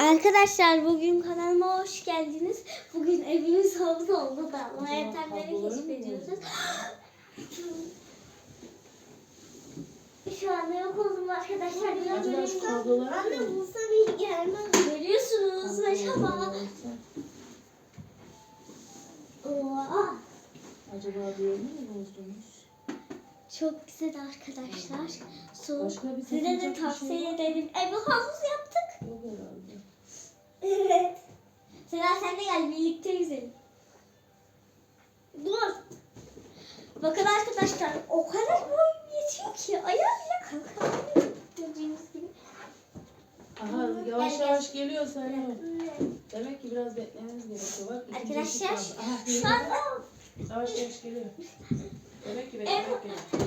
Arkadaşlar bugün kanalıma hoş geldiniz. Bugün evimiz havuz oldu da ama mı keşfediyoruz. Şu anda yok oldum arkadaşlar. Biraz önce- Anne mı? bulsam iyi gelmez. Görüyorsunuz acaba. Oha. Acaba diğerini mi bozdunuz? Çok güzel arkadaşlar. Bir Size de bir şey tavsiye ederim. Ev havuz yaptık. Sena sen de gel birlikte yüzelim. Dur. Bakın arkadaşlar o kadar boyum yetiyor ki ayağı bile kalkamıyor. Gördüğünüz gibi. Aha yavaş Gel, yavaş geliyor Serhan. Demek ki biraz beklememiz gerekiyor. Bak Arkadaşlar. Aha, şu anda Yavaş yavaş geliyor. Demek ki beklemek gerekiyor.